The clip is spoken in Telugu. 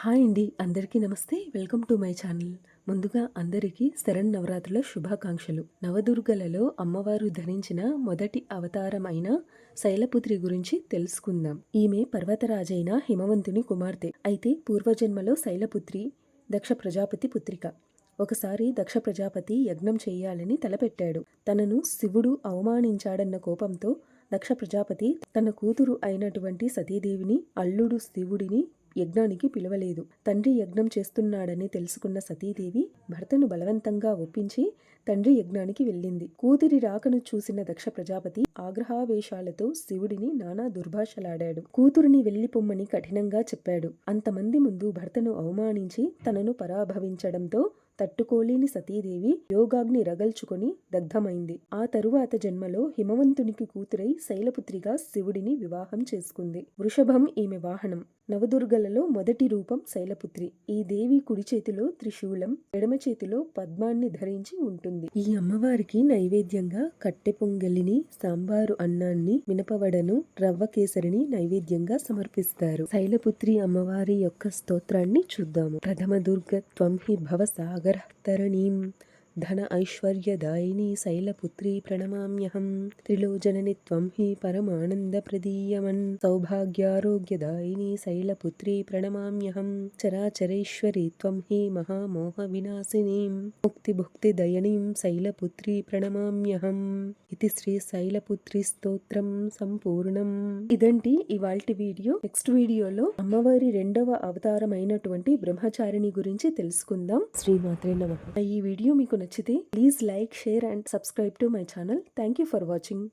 హాయ్ అండి. అందరికీ నమస్తే. Welcome to my channel. ముందుగా అందరికీ శరణ్ నవరాత్రుల శుభాకాంక్షలు. నవదుర్గలలో అమ్మవారు ధరించిన మొదటి అవతారం అయిన శైలపుత్రి గురించి తెలుసుకుందాం. ఈమె పర్వతరాజైన హిమవంతుని కుమార్తె. అయితే పూర్వజన్మలో శైలపుత్రి దక్ష ప్రజాపతి పుత్రిక. ఒకసారి దక్ష ప్రజాపతి యజ్ఞం చేయాలని తలపెట్టాడు. తనను శివుడు అవమానించాడన్న కోపంతో దక్ష ప్రజాపతి తన కూతురు అయినటువంటి సతీదేవిని అల్లుడు శివుడిని యజ్ఞానికి పిలవలేదు. తండ్రి యజ్ఞం చేస్తున్నాడని తెలుసుకున్న సతీదేవి భర్తను బలవంతంగా ఒప్పించి తండ్రి యజ్ఞానికి వెళ్ళింది. కూతురి రాకను చూసిన దక్ష ప్రజాపతి ఆగ్రహావేశాలతో శివుడిని నానా దుర్భాషలాడాడు. కూతురిని వెళ్ళిపొమ్మని కఠినంగా చెప్పాడు. అంతమంది ముందు భర్తను అవమానించి తనను పరాభవించడంతో తట్టుకోలేని సతీదేవి యోగాగ్ని రగల్చుకొని దగ్ధమైంది. ఆ తరువాత జన్మలో హిమవంతునికి కూతురై శైలపుత్రిగా శివుడిని వివాహం చేసుకుంది. వృషభం ఈమె వాహనం. నవదుర్గలలో మొదటి రూపం శైలపుత్రి. ఈ దేవి కుడి చేతిలో త్రిశూలం ఎడమ చేతిలో పద్మాన్ని ధరించి ఉంటుంది. ఈ అమ్మవారికి నైవేద్యంగా కట్టె పొంగలిని సాంబారు అన్నాన్ని మినపవడను రవ్వ కేసరిని నైవేద్యంగా సమర్పిస్తారు. శైలపుత్రి అమ్మవారి యొక్క స్తోత్రాన్ని చూద్దాము. ప్రథమ దుర్గ త్వం హి భవ सागरः तरणीं ధన ఐశ్వర్యదాయిని శైలపుత్రి ప్రణమామ్యహం. త్రిలోజనని త్వం హి పరమానందప్రదీయమన్. సౌభాగ్యారోగ్యదాయిని శైలపుత్రి ప్రణమామ్యహం. చరాచరేశ్వరి త్వం హి మహామోహ వినాశినీం ముక్తిభుక్తిదయనీం శైలపుత్రి ప్రణమామ్యహం. ఇది శ్రీ శైలపుత్రి స్తోత్రం సంపూర్ణం. ఇదంటి ఇవాల్టి వీడియో. నెక్స్ట్ వీడియోలో అమ్మవారి రెండవ అవతారమైనటువంటి బ్రహ్మచారిణి గురించి తెలుసుకుందాం. శ్రీమాత్రే నమ. ఈ వీడియో మీకు నచ్చితే please like share and subscribe to my channel. Thank you for watching